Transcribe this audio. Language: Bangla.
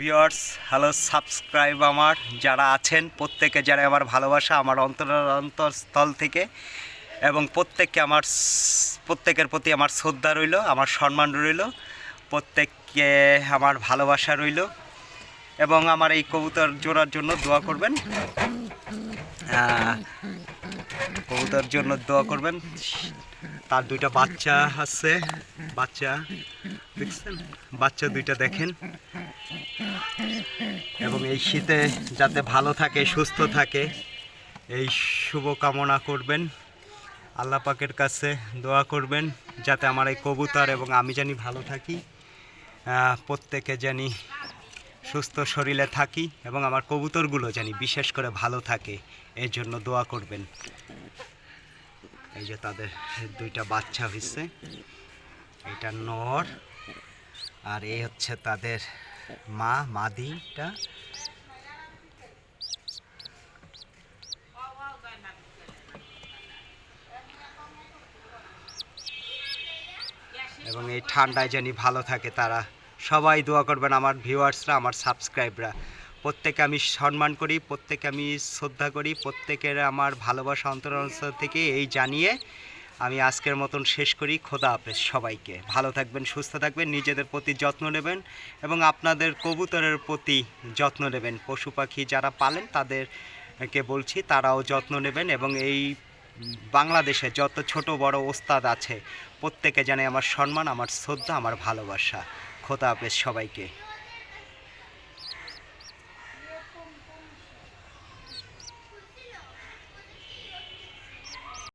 ভিউয়ার্স হ্যালো সাবস্ক্রাইব আমার, যারা আছেন, প্রত্যেকে যারা আমার ভালোবাসা, আমার অন্তর, অন্তরস্থল থেকে। এবং প্রত্যেককে আমার প্রত্যেকের প্রতি আমার শ্রদ্ধা রইল, আমার সম্মান রইল, প্রত্যেককে আমার ভালোবাসা রইল। এবং আমার এই কবুতর জোড়ার জন্য দোয়া করবেন। কবুতর জন্য দোয়া করবেন। তার দুইটা বাচ্চা আছে, বাচ্চা। দেখছেন বাচ্চা দুইটা দেখেন। এবং এই শীতে যাতে ভালো থাকে, সুস্থ থাকে, এই শুভ কামনা করবেন। আল্লাহ পাকের কাছে দোয়া করবেন, যাতে আমার এই কবুতর এবং আমি জানি ভালো থাকি প্রত্যেকে জানি সুস্থ শরীরে থাকি এবং আমার কবুতরগুলো জানি বিশেষ করে ভালো থাকে, এর জন্য দোয়া করবেন। এই যে তাদের দুইটা বাচ্চা হয়েছে এটা নর আর এই হচ্ছে তাদের মা, মাদিটা। এবং এই ঠান্ডায় জানি ভালো থাকে তারা। সবাই দোয়া করবেন আমার ভিউয়ার্সরা, আমার সাবস্ক্রাইবরা। প্রত্যেকে আমি সম্মান করি প্রত্যেকে আমি শ্রদ্ধা করি, প্রত্যেকের আমার ভালোবাসা অন্তরাংশ থেকে এই জানিয়ে আমি আজকের মতন শেষ করি। খোদা হাফেজ সবাইকে। ভালো থাকবেন, সুস্থ থাকবেন, নিজেদের প্রতি যত্ন নেবেন এবং আপনাদের কবুতরের প্রতি যত্ন নেবেন। পশু পাখি যারা পালেন তাদেরকে বলছি, তারাও যত্ন নেবেন এবং এই বাংলাদেশে যত ছোট বড় ওস্তাদ আছে, প্রত্যেকে জানে আমার সম্মান, আমার শ্রদ্ধা, আমার ভালোবাসা। খোদা হাফেজ সবাইকে।